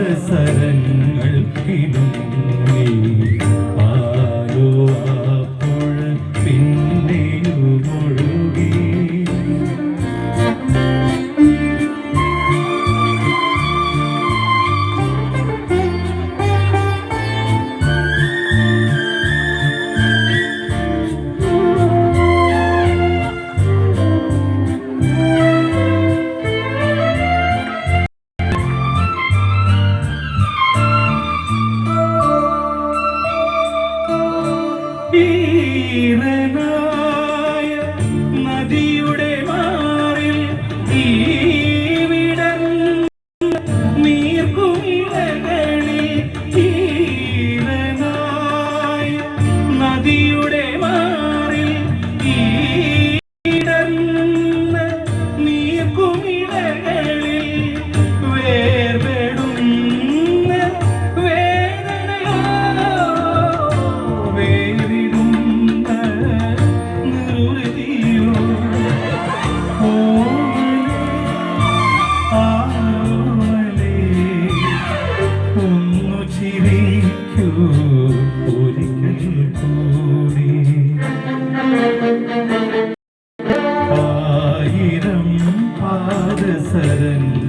പാദസരങ്ങൾ ஈரனா சரணி